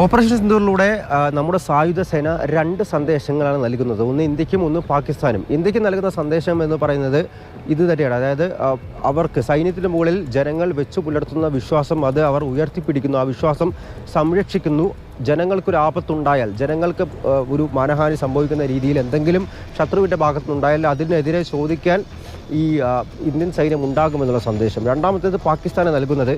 Operation സിന്ദൂറിലൂടെ നമ്മുടെ സായുധ സേന രണ്ട് സന്ദേശങ്ങളാണ് നൽകുന്നത്. ഒന്ന് ഇന്ത്യക്കും ഒന്ന് പാകിസ്ഥാനും. ഇന്ത്യയ്ക്ക് നൽകുന്ന സന്ദേശം എന്ന് പറയുന്നത് ഇത് തന്നെയാണ്. അതായത് അവർക്ക് സൈന്യത്തിന് മുകളിൽ ജനങ്ങൾ വെച്ചു പുലർത്തുന്ന വിശ്വാസം അത് അവർ ഉയർത്തിപ്പിടിക്കുന്നു. ആ വിശ്വാസം സംരക്ഷിക്കുന്നു. ജനങ്ങൾക്കൊരു ആപത്തുണ്ടായാൽ ജനങ്ങൾക്ക് ഒരു മാനഹാനി സംഭവിക്കുന്ന രീതിയിൽ എന്തെങ്കിലും ശത്രുവിന്റെ ഭാഗത്തുനിന്നുണ്ടായാൽ അതിനെതിരെ ചോദിക്കാൻ ഈ ഇന്ത്യൻ സൈന്യം ഉണ്ടാകുമെന്നുള്ള സന്ദേശം. രണ്ടാമത്തേത് പാകിസ്ഥാന് നൽകുന്നത്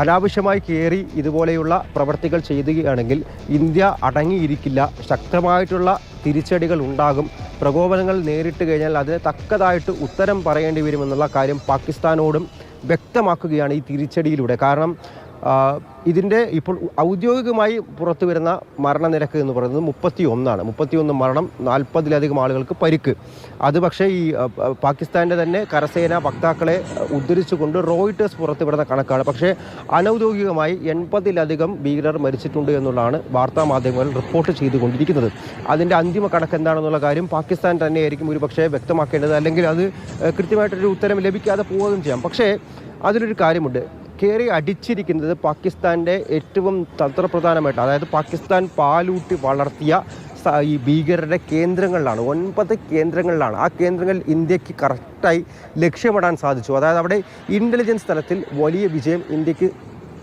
അനാവശ്യമായി കയറി ഇതുപോലെയുള്ള പ്രവർത്തികൾ ചെയ്യുകയാണെങ്കിൽ ഇന്ത്യ അടങ്ങിയിരിക്കില്ല. ശക്തമായിട്ടുള്ള തിരിച്ചടികൾ ഉണ്ടാകും. പ്രകോപനങ്ങൾ നേരിട്ട് കഴിഞ്ഞാൽ അതിന് തക്കതായിട്ട് ഉത്തരം പറയേണ്ടി വരുമെന്നുള്ള കാര്യം പാകിസ്ഥാനോടും വ്യക്തമാക്കുകയാണ് ഈ തിരിച്ചടിയിലൂടെ. കാരണം ഇതിന്റെ ഇപ്പോൾ ഔദ്യോഗികമായി പുറത്തു വരുന്ന മരണനിരക്ക് എന്ന് പറയുന്നത് മുപ്പത്തി ഒന്നാണ് മുപ്പത്തിയൊന്ന് മരണം നാൽപ്പതിലധികം ആളുകൾക്ക് പരിക്ക്. അത് പക്ഷേ ഈ പാകിസ്ഥാന്റെ തന്നെ കരസേന വക്താക്കളെ ഉദ്ധരിച്ചുകൊണ്ട് റോയിട്ടേഴ്സ് പുറത്തുവിടുന്ന കണക്കാണ്. പക്ഷേ അനൗദ്യോഗികമായി എൺപതിലധികം ഭീകരർ മരിച്ചിട്ടുണ്ട് എന്നുള്ളതാണ് വാർത്താ മാധ്യമങ്ങൾ റിപ്പോർട്ട് ചെയ്തുകൊണ്ടിരിക്കുന്നത്. അതിന്റെ അന്തിമ കണക്ക് എന്താണെന്നുള്ള കാര്യം പാകിസ്ഥാൻ തന്നെയായിരിക്കും ഒരു പക്ഷേ വ്യക്തമാക്കേണ്ടത്. അല്ലെങ്കിൽ അത് കൃത്യമായിട്ടൊരു ഉത്തരം ലഭിക്കാതെ പോവുകയും ചെയ്യാം. പക്ഷേ അതിലൊരു കാര്യമുണ്ട്. കയറി അടിച്ചിരിക്കുന്നത് പാകിസ്ഥാന്റെ ഏറ്റവും തന്ത്രപ്രധാനമായിട്ട് അതായത് പാകിസ്ഥാൻ പാലൂട്ടി വളർത്തിയ ഈ ഭീകരരുടെ കേന്ദ്രങ്ങളിലാണ് ഒൻപത് കേന്ദ്രങ്ങളിലാണ്. ആ കേന്ദ്രങ്ങൾ ഇന്ത്യയ്ക്ക് കറക്റ്റായി ലക്ഷ്യമിടാൻ സാധിച്ചു. അതായത് അവിടെ ഇന്റലിജൻസ് തലത്തിൽ വലിയ വിജയം ഇന്ത്യയ്ക്ക്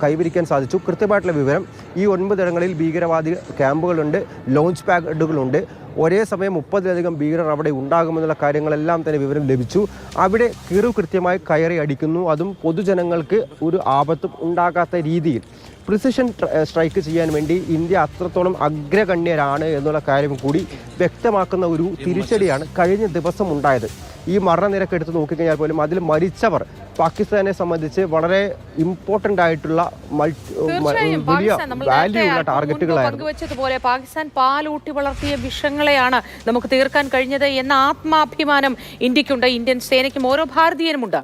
കൈവരിക്കാൻ സാധിച്ചു. കൃത്യമായിട്ടുള്ള വിവരം ഈ ഒൻപതിടങ്ങളിൽ ഭീകരവാദി ക്യാമ്പുകളുണ്ട് ലോഞ്ച് പാഡുകളുണ്ട് ഒരേ സമയം മുപ്പതിലധികം ഭീകരർ അവിടെ ഉണ്ടാകുമെന്നുള്ള കാര്യങ്ങളെല്ലാം തന്നെ വിവരം ലഭിച്ചു. അവിടെ കിറു കൃത്യമായി കയറി അടിക്കുന്നു. അതും പൊതുജനങ്ങൾക്ക് ഒരു ആപത്തും ഉണ്ടാകാത്ത രീതിയിൽ. പ്രിസിഷൻ സ്ട്രൈക്ക് ചെയ്യാൻ വേണ്ടി ഇന്ത്യ അത്രത്തോളം അഗ്രഗണ്യരാണ് എന്നുള്ള കാര്യം കൂടി വ്യക്തമാക്കുന്ന ഒരു തിരിച്ചടിയാണ് കഴിഞ്ഞ ദിവസം ഉണ്ടായത്. ഈ മരണനിരക്ക് എടുത്ത് നോക്കിക്കഴിഞ്ഞാൽ പോലും അതിൽ മരിച്ചവർ പാകിസ്ഥാനെ സംബന്ധിച്ച് വളരെ ഇമ്പോർട്ടന്റ് ആയിട്ടുള്ള മൾട്ടി വലിയ വാല്യൂ ഉള്ള ടാർഗറ്റുകളാണ് ടാർഗറ്റുകളായിരുന്നു പങ്കുവച്ചതുപോലെ പാകിസ്ഥാൻ പാലൂട്ടി വളർത്തിയ വിഷങ്ങളെയാണ് നമുക്ക് തീർക്കാൻ കഴിഞ്ഞത് എന്ന ആത്മാഭിമാനം ഇന്ത്യക്കുണ്ട്. ഇന്ത്യൻ സേനയ്ക്കും ഓരോ ഭാരതീയനുമുണ്ട്.